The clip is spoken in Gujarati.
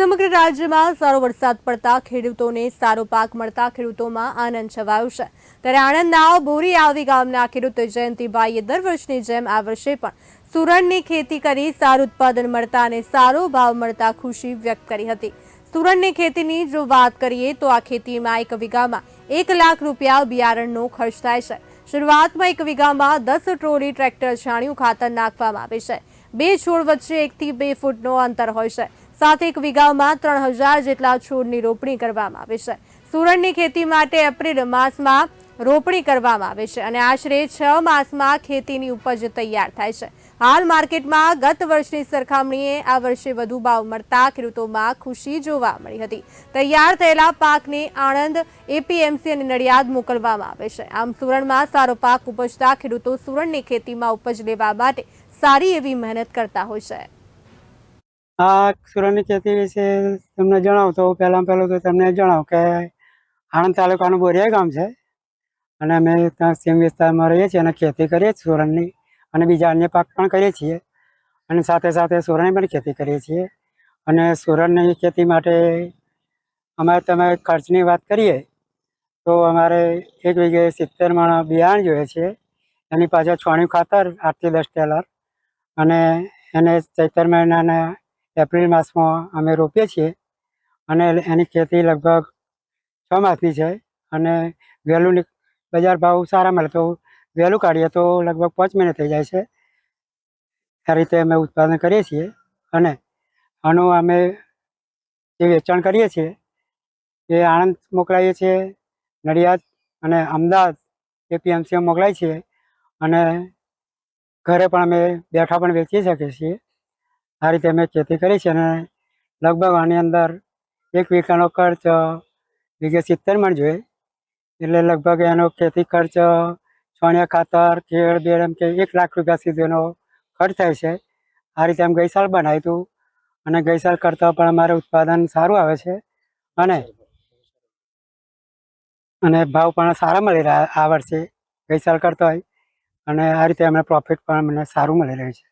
સમગ્ર રાજ્યમાં સારો વરસાદ પડતા ખેડૂતોને સારો પાક મળતા ખેડૂતોમાં આનંદ છવાયો છે. ત્યારે આણંદના બોરી આવી ગામના ખેડૂત જયંતિભાઈએ દર વર્ષની જેમ આ વર્ષે પણ સુરણની ખેતી કરી સારું ઉત્પાદન મળતા અને સારો ભાવ મળતા ખુશી વ્યક્ત કરી હતી. સુરણની ખેતીની જો વાત કરીએ તો આ ખેતીમાં એક વીઘામાં એક લાખ રૂપિયા બિયારણનો ખર્ચ થાય છે. શરૂઆતમાં એક વીઘામાં દસ ટ્રોલી ટ્રેક્ટર છાણિયું ખાતર નાખવામાં આવે છે. બે છોડ વચ્ચે એકથી બે ફૂટનો અંતર હોય છે. સાથે એક વીઘામાં ત્રણ હજાર જેટલા છોડની રોપણી કરવામાં આવે છે. સુરણની ખેતી માટે એપ્રિલ માસમાં રોપણી કરવામાં આવે છે અને આશરે છ માસમાં ખેતીની ઉપજ તૈયાર થાય છે. હાલ માર્કેટમાં ગત વર્ષની સરખામણીએ આ વર્ષે વધુ ભાવ મળતા ખેડૂતોમાં ખુશી જોવા મળી હતી. તૈયાર થયેલા પાકને આણંદ, એપીએમસી અને નડિયાદ મોકલવામાં આવે છે. આમ સુરણમાં સારો પાક ઉપજતા ખેડૂતો સુરણની ખેતીમાં ઉપજ લેવા માટે સારી એવી મહેનત કરતા હોય છે. આ સુરતની ખેતી વિશે તમને જણાવું તો પહેલાં પહેલું તો તમને જણાવું કે આણંદ તાલુકાનું બોરિયા ગામ છે. અને અમે ત્યાં સીમ વિસ્તારમાં રહીએ છીએ અને ખેતી કરીએ છીએ સુરણની અને બીજા અન્ય પાક પણ કરીએ છીએ. અને સાથે સાથે સુરણની પણ ખેતી કરીએ છીએ. અને સુરણની ખેતી માટે અમારે તમે ખર્ચની વાત કરીએ, તો અમારે એક વીઘે સિત્તેર માણા બિયારણ જોઈએ છે. એની પાછળ છાણિયું ખાતર આઠથી દસ ટેલર. અને એને ચૈતર મહિનાના એપ્રિલ માસમાં અમે રોપીએ છીએ અને એની ખેતી લગભગ છ માસની છે અને વહેલું બજાર ભાવ સારા મળે તો વહેલું કાઢીએ તો લગભગ પાંચ મહિને થઈ જાય છે. આ રીતે અમે ઉત્પાદન કરીએ છીએ અને આનું અમે જે વેચાણ કરીએ છીએ એ આણંદ મોકલાવીએ છીએ, નડિયાદ અને અમદાવાદ એપીએમસીમાં મોકલાય છીએ અને ઘરે પણ અમે બેઠા પણ વેચી શકીએ છીએ. આ રીતે અમે ખેતી કરી છે અને લગભગ આની અંદર એક વીઘાનો ખર્ચ વીઘે સિત્તેર મણ જોઈએ. એટલે લગભગ એનો ખેતી ખર્ચ છાણિયા ખાતર ખેડ બેડ એમ કે એક લાખ રૂપિયા સુધીનો ખર્ચ થાય છે. આ રીતે આમ ગઈ સાલ બનાવ્યું હતું અને ગઈ સાલ કરતાં પણ અમારે ઉત્પાદન સારું આવે છે અને અને ભાવ પણ સારા મળી રહ્યા આ વર્ષે ગઈ સાલ કરતાં હોય અને આ રીતે અમને પ્રોફિટ પણ મને સારું મળી રહ્યું છે.